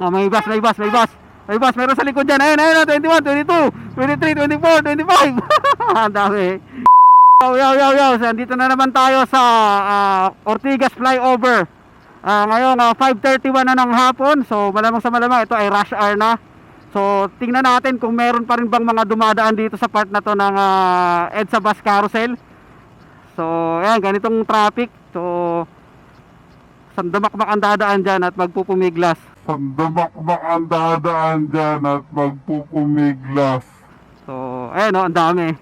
Oh, may bus, may bus, may bus. May bus, meron sa likod dyan. Ayun, ayun, 21, 22, 23, 24, 25. Ang dami. Yo, yo, yo, yo. So, Andito na naman tayo sa ah, Ortigas Flyover. Ah, ngayon, ah, 5.31 na ng hapon. So, malamang sa malamang, ito ay rush hour na. So, tingnan natin kung meron pa rin bang mga dumadaan dito sa part na to ng ah, EDSA Bus Carousel. So, ayan, ganitong traffic. So, sandamakmak ang dadaan dyan at magpupumiglas. Sandamakmak ang dadaan dyan at magpupumiglas. So, ayan o, ang dami.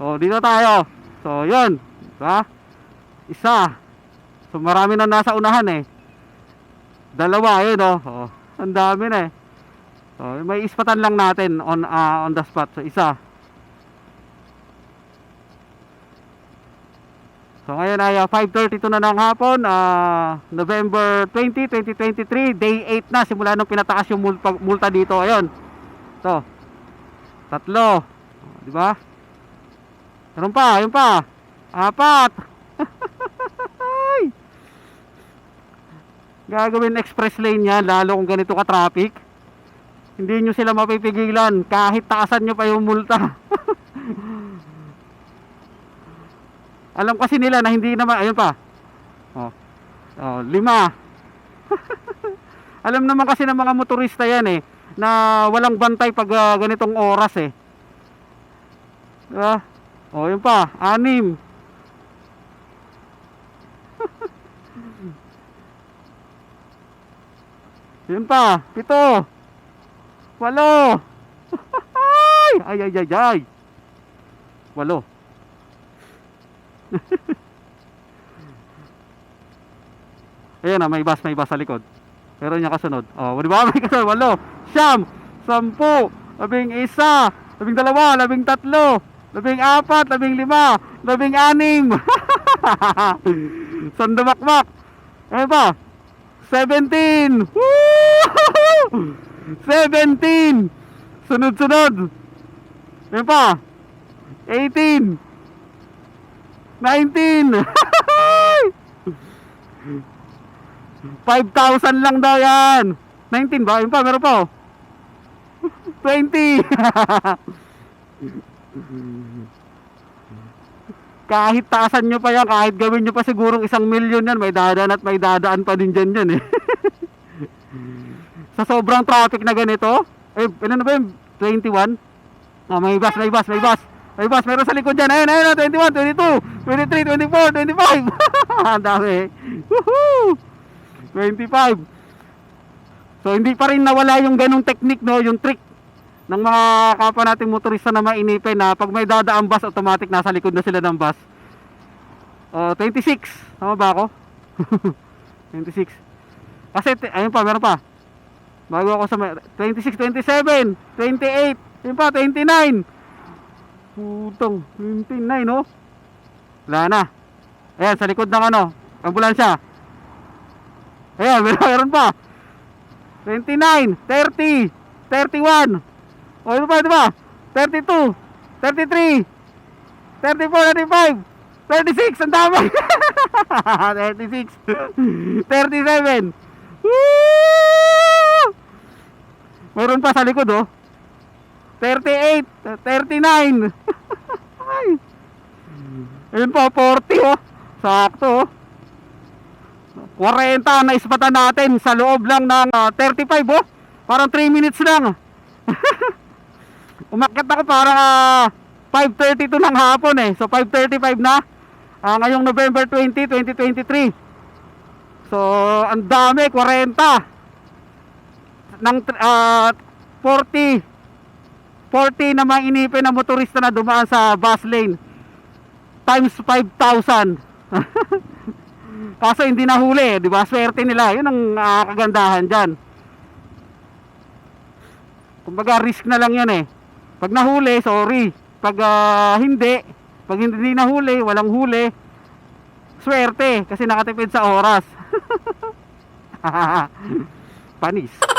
so, dito tayo. So, yun. Diba? Isa. So, marami na nasa unahan eh. Dalawa, yun o. Oh. Ang dami na eh. So, may ispatan lang natin on, ah, on the spot. So, isa. So ngayon ay ah, 5.32 na ng hapon, ah, November 20, 2023, day 8 na, simula nung pinataas yung multa, multa dito. Ayun. Ito. Tatlo. O, Di ba? Meron pa, ayun pa. Apat. Gagawin express lane yan, lalo kung ganito ka-traffic. Hindi nyo sila mapipigilan kahit taasan nyo pa yung multa. Alam kasi nila na hindi naman, ayun pa. Oh. Oh, lima. Alam naman kasi ng mga motorista yan eh na walang bantay pag ah, ganitong oras eh. Diba? Oh, yun pa, anim. yun pa, pito. Walo. ay, ay, ay, ay. Walo. Ayan na, may bus, may bus sa likod. Pero niya kasunod. Oh, di ba? May kasunod. Walo, siyam, sampu, labing isa, labing dalawa, labing tatlo, labing apat, labing lima, labing anim. Sandamakmak. Ano ba? 17. Woo! 17. Sunod-sunod. Ano pa? 18. 19. 5,000 lang daw yan. 19 ba? Yun pa, meron pa. oh. 20. kahit taasan nyo pa yan, kahit gawin nyo pa sigurong isang milyon yan, may dadaan at may dadaan pa din dyan yan eh. Sa sobrang traffic na ganito, eh, ano na ba yun? 21? Ah, may bus, may bus, may bus. May bus, meron sa likod dyan. Ayun, ayun, 21, 22, 23, 24, 25. Ang dami. Woohoo! 25. So, hindi pa rin nawala yung ganong technique, no? Yung trick ng mga kapwa nating motorista na mainipin na pag may dadaang bus, automatic nasa likod na sila ng bus. Oh, 26. Tama ba ako? 26. Kasi, ayun pa, meron pa. Bago ako sa may- 26, 27, 28, yun pa, 29. Putong, 29, no? Wala na. Ayan, sa likod ng ano, ambulansya. Ayan, meron, pa. 29, 30, 31. O, ito pa, ito pa. 32, 33, 34, 35, 36, ang dami. 36, 37. Woo! Meron pa sa likod, oh. 38, 39. Ay. Ayun pa, 40, oh. Sakto, oh. 40 na ispatan natin sa loob lang ng ah, 35 oh. Parang 3 minutes lang. Umakyat ako parang ah, 5.32 ng hapon eh. So 5.35 na. Ah, ngayong November 20, 2023. So ang dami, 40. Ng ah, 40. 40 na mga inipin na motorista na dumaan sa bus lane. Times 5,000. Kaso hindi nahuli, di ba? Swerte nila. Yun ang ah, kagandahan dyan. Kumbaga risk na lang yan eh. Pag nahuli, sorry. Pag ah, hindi, pag hindi nahuli, walang huli, swerte kasi nakatipid sa oras. Panis.